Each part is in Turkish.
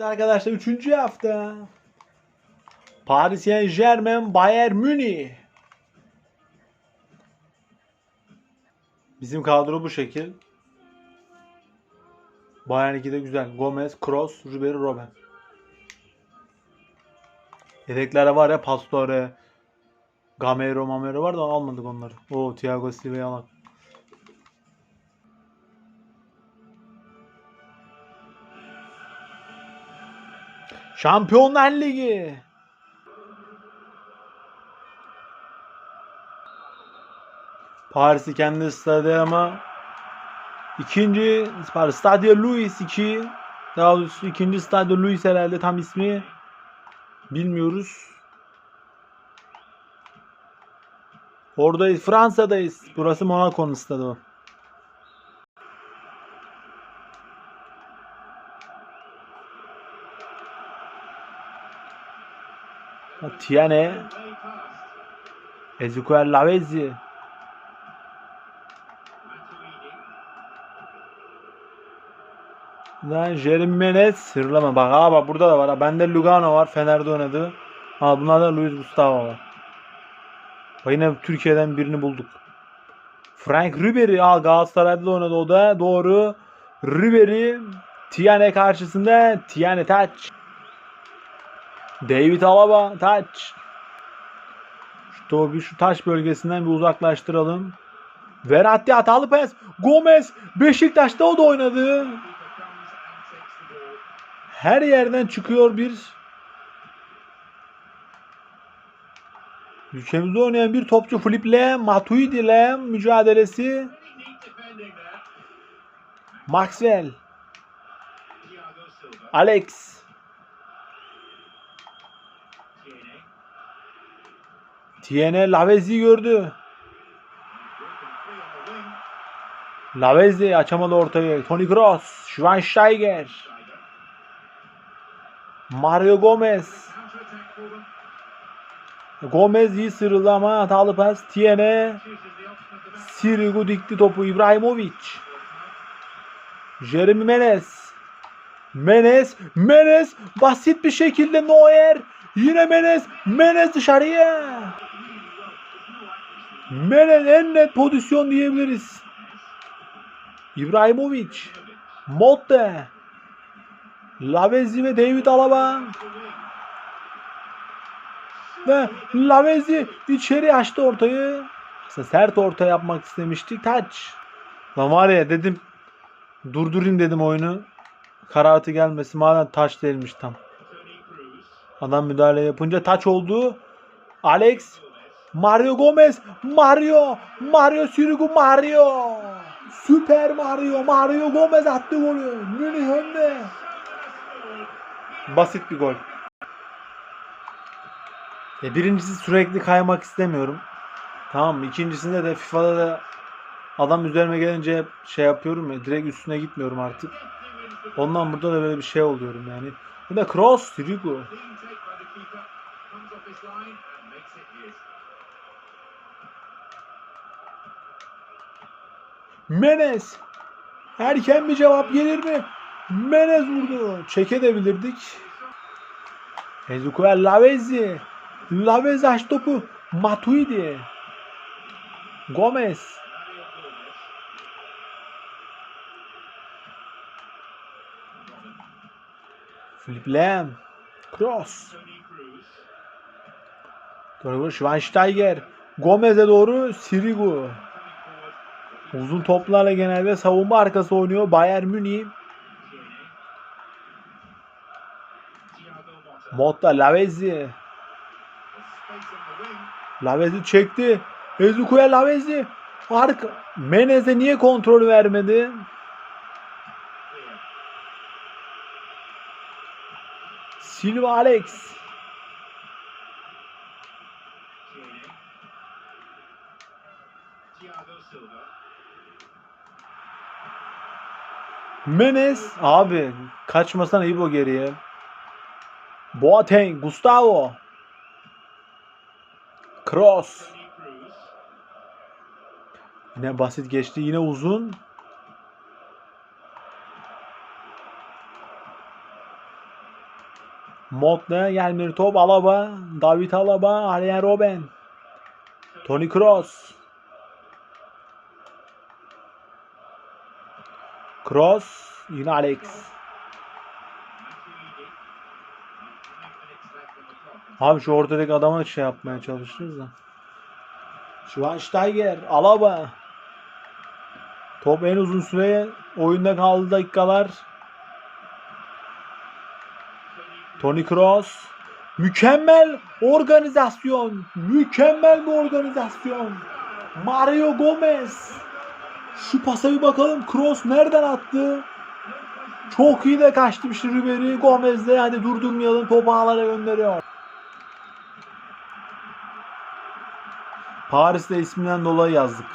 Evet arkadaşlar 3. hafta. Paris Saint Germain Bayern Münih. Bizim kadro bu şekil. Bayern 2'de güzel. Gomez, Kroos, Ribery, Robben. Yedeklere var ya Pastore, Gamero, Mamero var da almadık onları. O Thiago Silva'yı alalım. Şampiyonlar Ligi. Paris'i kendi stadı ama ikinci pardon, Stadio Luis 2 daha doğrusu ikinci Stadio Luis herhalde tam ismi bilmiyoruz. Oradayız. Fransa'dayız. Burası Monaco'nun stadı. Tiene. Ezequiel Lavezzi. Lan Jeremy Menez sırlama bak bak burada da var ha. Bende Lugano var Fener'de oynadı. Ha bunlarda Luis Gustavo var. Bak yine Türkiye'den birini bulduk. Frank Ribery ha Galatasaray'da da oynadı o da doğru. Ribery Tiane karşısında Tiane Taç. David Alaba taç. Şu topu şu taş bölgesinden bir uzaklaştıralım. Verratti hatalı pas. Gomez Beşiktaş'ta o da oynadı. Her yerden çıkıyor bir Ülkemizde oynayan bir topçu Filip'le Matuidi ile mücadelesi Maxwell Alex Tiene Lavezzi gördü. Lavezzi açamadı ortayı. Toni Kroos, Schweinsteiger. Mario Gomez. Gomez iyi sıyrıldı ama hatalı pas. Tiene. Sirigu dikti topu. İbrahimovic. Jeremy Menez. Menez. Menez. Basit bir şekilde Neuer. Yine Menez. Menez dışarıya. Menez en net pozisyon diyebiliriz. İbrahimovic. Motte. Lavezzi ve David Alaba. Ve Lavezzi içeri açtı ortayı. Aslında sert orta yapmak istemiştik. Taç. Lan var ya dedim durdurayım dedim oyunu. Karartı gelmesi madem taç değilmiş tam. Adam müdahale yapınca taç oldu. Alex Mario Gomez Mario Mario Sirigu Mario Süper Mario Mario Gomez attı golü Münih önde Basit bir gol e birincisi sürekli kaymak istemiyorum Tamam mı? İkincisinde de FIFA'da da adam üzerime gelince şey yapıyorum ya direkt üstüne gitmiyorum artık. Ondan burada da böyle bir şey oluyorum yani. Bu da cross Sirigu. Menez. Erken bir cevap gelir mi? Menez vurdu. Çekebilirdik. Ezequiel Lavezzi. Lavezzi aç topu. Matuidi. Gomez. Philip Lam. Cross. Doğru Schweinsteiger. Gomez'e doğru Sirigu. Uzun toplarla genelde savunma arkası oynuyor Bayern Münih. Motta Lavezzi. Lavezzi çekti. Ezukuya Lavezzi. Arka. Menez'e niye kontrol vermedi? Silva Alex. Menez abi kaçmasana İbo geriye. Boateng, Gustavo. Cross. Yine basit geçti. Yine uzun. Modne gelmedi top Alaba. David Alaba. Arjen Robben. Toni Kroos. Kroos. Yine Alex. Abi şu ortadaki adama şey yapmaya çalışıyoruz da. Schweinsteiger. Alaba. Top en uzun süre oyunda kaldı dakikalar. Toni Kroos. Mükemmel organizasyon. Mükemmel bir organizasyon. Mario Gomez. Şu pasa bir bakalım. Kroos nereden attı? Çok iyi de kaçtı Ribery. Gomez de hadi durdurmayalım. Topu ağlara gönderiyor. Paris'te isminden dolayı yazdık.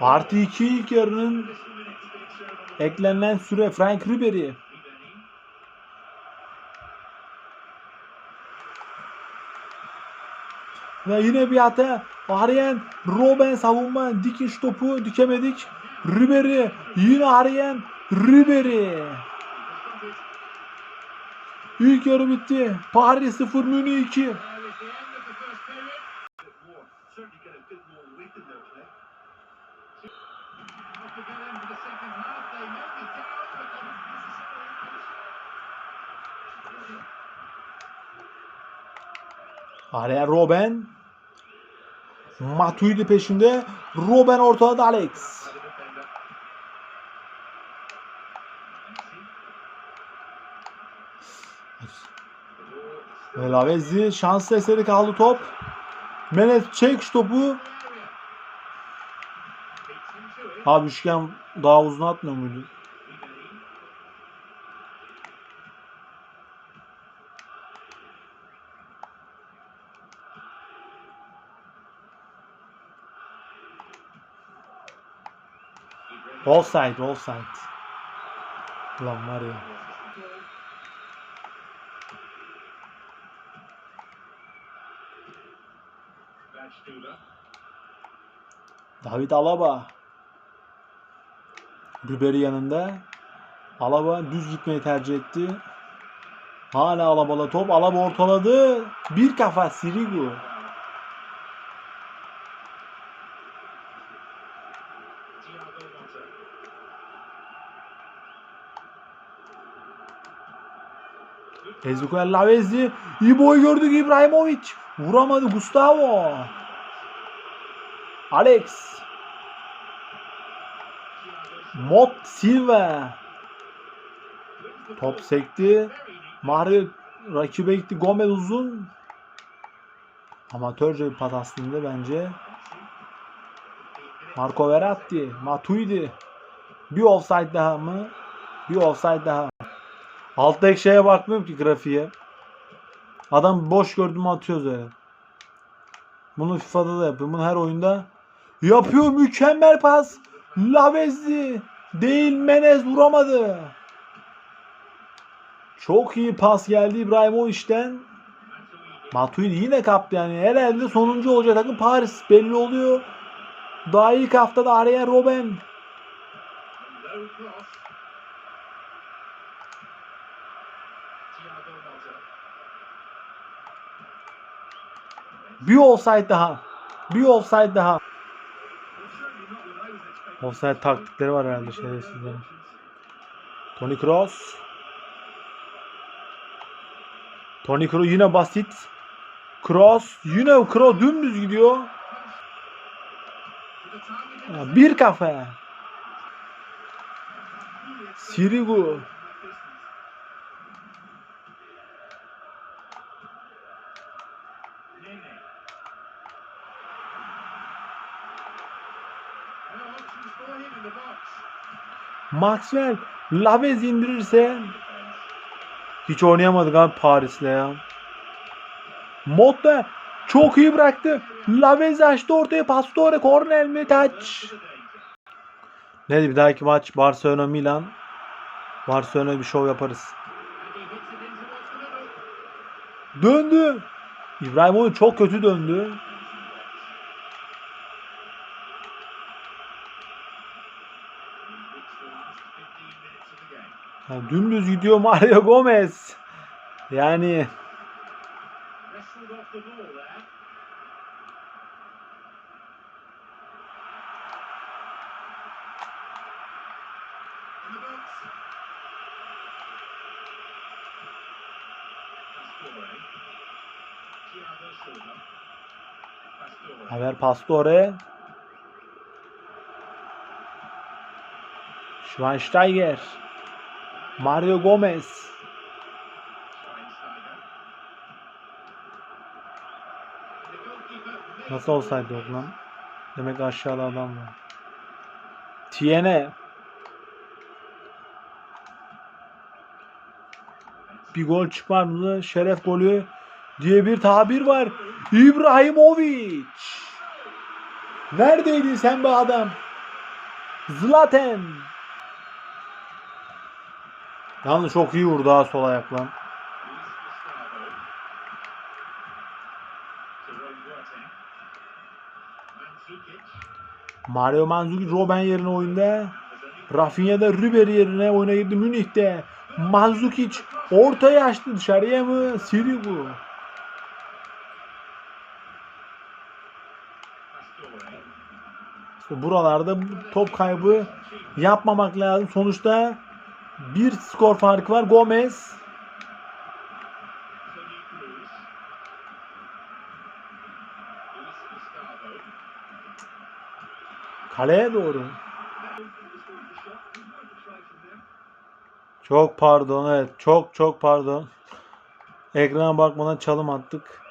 Artı 2 ilk yarının eklenen süre Frank Ribery. Ve yine bir hata. Arjen Robben savunma dikiş topu dikemedik. Ribery yine Arjen Ribery. İlk yarı bitti. Paris 0 Münih 2. Arjen Robben. Matuidi peşinde. Robben ortada Alex. Lavezzi şanslı eseri kaldı top. Menes çek şu topu. Abi üçgen daha uzun atmıyor muydu? Offside, offside. Ulan var ya. David Alaba. Ribery yanında. Alaba düz gitmeyi tercih etti. Hala Alaba'la top. Alaba ortaladı. Bir kafa Sirigu. Ezekiel Lavezzi. İbo'yu gördük İbrahimovic. Vuramadı Gustavo. Alex. Mot Silva. Top sekti. Mario rakibe gitti. Gomez uzun. Amatörce bir pas aslında bence. Marco Verratti. Matuidi. Bir offside daha mı? Bir offside daha. Alttaki şeye bakmıyorum ki grafiğe. Adam boş gördüğümü atıyoruz öyle. Bunu FIFA'da da yapıyor. Bunu her oyunda yapıyor. Mükemmel pas. Lavezzi. Değil Menez vuramadı. Çok iyi pas geldi İbrahimovic'den. Matuidi yine kaptı yani. Herhalde sonuncu olacak takım Paris belli oluyor. Daha ilk haftada Arjen Robben. Bir offside daha. Bir offside daha. Offside taktikleri var herhalde şerefsizlerin. Toni Kroos. Toni Kroos yine basit. Kroos yine Kroos dümdüz gidiyor. Bir kafa. Sirigu. Maxwell Lavez indirirse hiç oynayamadık abi Paris'le ya. Motta çok iyi bıraktı. Lavez açtı ortaya Pastore korner mi taç. Neydi bir dahaki maç Barcelona Milan. Barcelona bir şov yaparız. Döndü. İbrahimovic çok kötü döndü. Ya dümdüz gidiyor Mario Gomez. Yani Haber Pastore. Schweinsteiger. Mario Gomez. Nasıl olsaydı yok lan? Demek aşağıda adam var. Tiene. Bir gol çıkar mı? Şeref golü diye bir tabir var. İbrahimovic. Neredeydin sen be adam? Zlatan. Yalnız çok iyi vurdu ha sol ayakla. Mario Mandzukic Robben yerine oyunda. Rafinha da Ribery yerine oyuna girdi Münih'te. Mandzukic ortaya açtı dışarıya mı? Sirigu. İşte buralarda top kaybı yapmamak lazım. Sonuçta bir skor farkı var. Gomez kaleye doğru. Çok pardon evet. Çok çok pardon. Ekrana bakmadan çalım attık.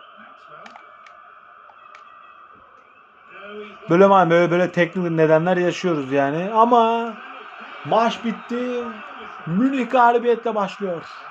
Böyle böyle böyle teknik nedenler yaşıyoruz yani. Ama maç bitti. Münih galibiyetle başlıyor.